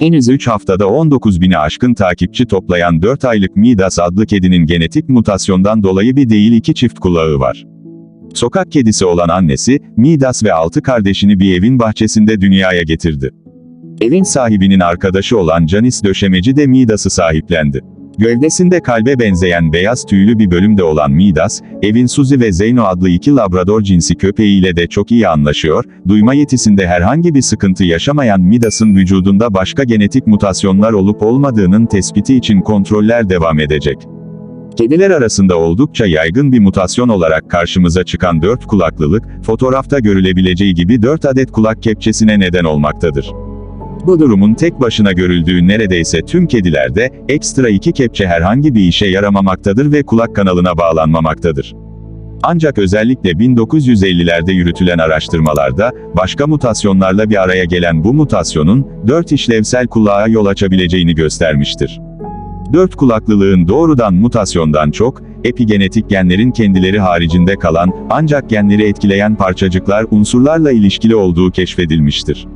Henüz 3 haftada 19 bini aşkın takipçi toplayan 4 aylık Midas adlı kedinin genetik mutasyondan dolayı bir değil iki çift kulağı var. Sokak kedisi olan annesi, Midas ve 6 kardeşini bir evin bahçesinde dünyaya getirdi. Evin sahibinin arkadaşı olan Canis döşemeci de Midas'ı sahiplendi. Gövdesinde kalbe benzeyen beyaz tüylü bir bölümde olan Midas, evin Suzy ve Zeyno adlı iki Labrador cinsi köpeğiyle de çok iyi anlaşıyor, duyma yetisinde herhangi bir sıkıntı yaşamayan Midas'ın vücudunda başka genetik mutasyonlar olup olmadığının tespiti için kontroller devam edecek. Kediler arasında oldukça yaygın bir mutasyon olarak karşımıza çıkan dört kulaklılık, fotoğrafta görülebileceği gibi 4 adet kulak kepçesine neden olmaktadır. Bu durumun tek başına görüldüğü neredeyse tüm kedilerde, ekstra iki kepçe herhangi bir işe yaramamaktadır ve kulak kanalına bağlanmamaktadır. Ancak özellikle 1950'lerde yürütülen araştırmalarda, başka mutasyonlarla bir araya gelen bu mutasyonun, dört işlevsel kulağa yol açabileceğini göstermiştir. Dört kulaklılığın doğrudan mutasyondan çok, epigenetik genlerin kendileri haricinde kalan, ancak genleri etkileyen parçacıklar unsurlarla ilişkili olduğu keşfedilmiştir.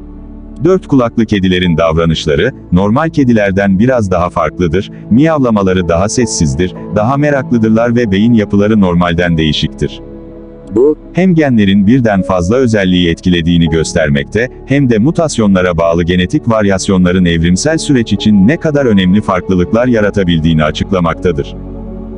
Dört kulaklı kedilerin davranışları, normal kedilerden biraz daha farklıdır, miyavlamaları daha sessizdir, daha meraklıdırlar ve beyin yapıları normalden değişiktir. Bu, hem genlerin birden fazla özelliği etkilediğini göstermekte, hem de mutasyonlara bağlı genetik varyasyonların evrimsel süreç için ne kadar önemli farklılıklar yaratabildiğini açıklamaktadır.